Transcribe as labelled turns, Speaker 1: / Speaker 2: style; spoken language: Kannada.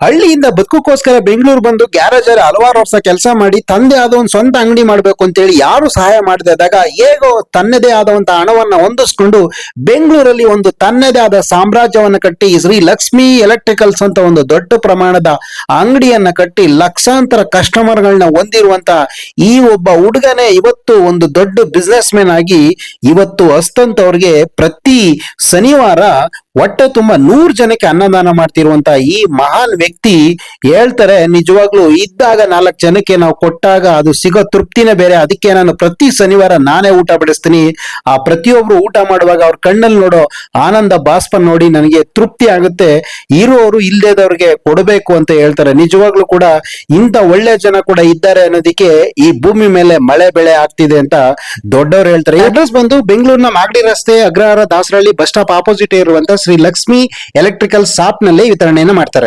Speaker 1: ಹಳ್ಳಿಯಿಂದ ಬದುಕೋಸ್ಕರ ಬೆಂಗಳೂರು ಬಂದು ಗ್ಯಾರೇಜ್ ಅಲ್ಲಿ ಹಲವಾರು ವರ್ಷ ಕೆಲಸ ಮಾಡಿ ತಂದೆ ಆದ ಒಂದು ಸ್ವಂತ ಅಂಗಡಿ ಮಾಡ್ಬೇಕು ಅಂತೇಳಿ ಯಾರು ಸಹಾಯ ಮಾಡದೇ ಇದ್ದಾಗ ಹೇಗೋ ತನ್ನದೇ ಆದಂತ ಹಣವನ್ನ ಹೊಂದಿಸ್ಕೊಂಡು ಬೆಂಗಳೂರಲ್ಲಿ ಒಂದು ತನ್ನದೇ ಆದ ಸಾಮ್ರಾಜ್ಯವನ್ನ ಕಟ್ಟಿ ಶ್ರೀ ಲಕ್ಷ್ಮಿ ಎಲೆಕ್ಟ್ರಿಕಲ್ಸ್ ಅಂತ ಒಂದು ದೊಡ್ಡ ಪ್ರಮಾಣದ ಅಂಗಡಿಯನ್ನ ಕಟ್ಟಿ ಲಕ್ಷಾಂತರ ಕಸ್ಟಮರ್ಗಳನ್ನ ಹೊಂದಿರುವಂತಹ ಈ ಒಬ್ಬ ಹುಡುಗನೇ ಇವತ್ತು ಒಂದು ದೊಡ್ಡ ಬಿಸ್ನೆಸ್ ಮ್ಯಾನ್ ಆಗಿ ಇವತ್ತು ಅಸ್ತಂತವ್ರಿಗೆ ಪ್ರತಿ ಶನಿವಾರ ಹೊಟ್ಟೆ ತುಂಬಾ ನೂರ್ ಜನಕ್ಕೆ ಅನ್ನದಾನ ಮಾಡ್ತಿರುವಂತ ಈ ಮಹಾನ್ ವ್ಯಕ್ತಿ ಹೇಳ್ತಾರೆ, ನಿಜವಾಗ್ಲೂ ಇದ್ದಾಗ ನಾಲ್ಕು ಜನಕ್ಕೆ ನಾವು ಕೊಟ್ಟಾಗ ಅದು ಸಿಗೋ ತೃಪ್ತಿನೇ ಬೇರೆ. ಅದಕ್ಕೆ ನಾನು ಪ್ರತಿ ಶನಿವಾರ ನಾನೇ ಊಟ ಬಡಿಸ್ತೀನಿ. ಆ ಪ್ರತಿಯೊಬ್ರು ಊಟ ಮಾಡುವಾಗ ಅವ್ರ ಕಣ್ಣಲ್ಲಿ ನೋಡೋ ಆನಂದ ಬಾಷ್ಪ ನೋಡಿ ನನಗೆ ತೃಪ್ತಿ ಆಗುತ್ತೆ. ಇರೋರು ಇಲ್ಲದೇದವ್ರಿಗೆ ಕೊಡಬೇಕು ಅಂತ ಹೇಳ್ತಾರೆ. ನಿಜವಾಗ್ಲೂ ಕೂಡ ಇಂಥ ಒಳ್ಳೆ ಜನ ಕೂಡ ಇದ್ದಾರೆ ಅನ್ನೋದಕ್ಕೆ ಈ ಭೂಮಿ ಮೇಲೆ ಮಳೆ ಬೆಳೆ ಆಗ್ತಿದೆ ಅಂತ ದೊಡ್ಡವರು ಹೇಳ್ತಾರೆ. ಅಡ್ರೆಸ್ ಬಂದು ಬೆಂಗಳೂರಿನ ಮಾಗಡಿ ರಸ್ತೆ, Agrahara, Dasarahalli bus stop opposite ಇರುವಂತ ಶ್ರೀ ಲಕ್ಷ್ಮಿ ಎಲೆಕ್ಟ್ರಿಕಲ್ ಶಾಪ್ನಲ್ಲಿ ವಿತರಣೆಯನ್ನು ಮಾಡ್ತಾರೆ.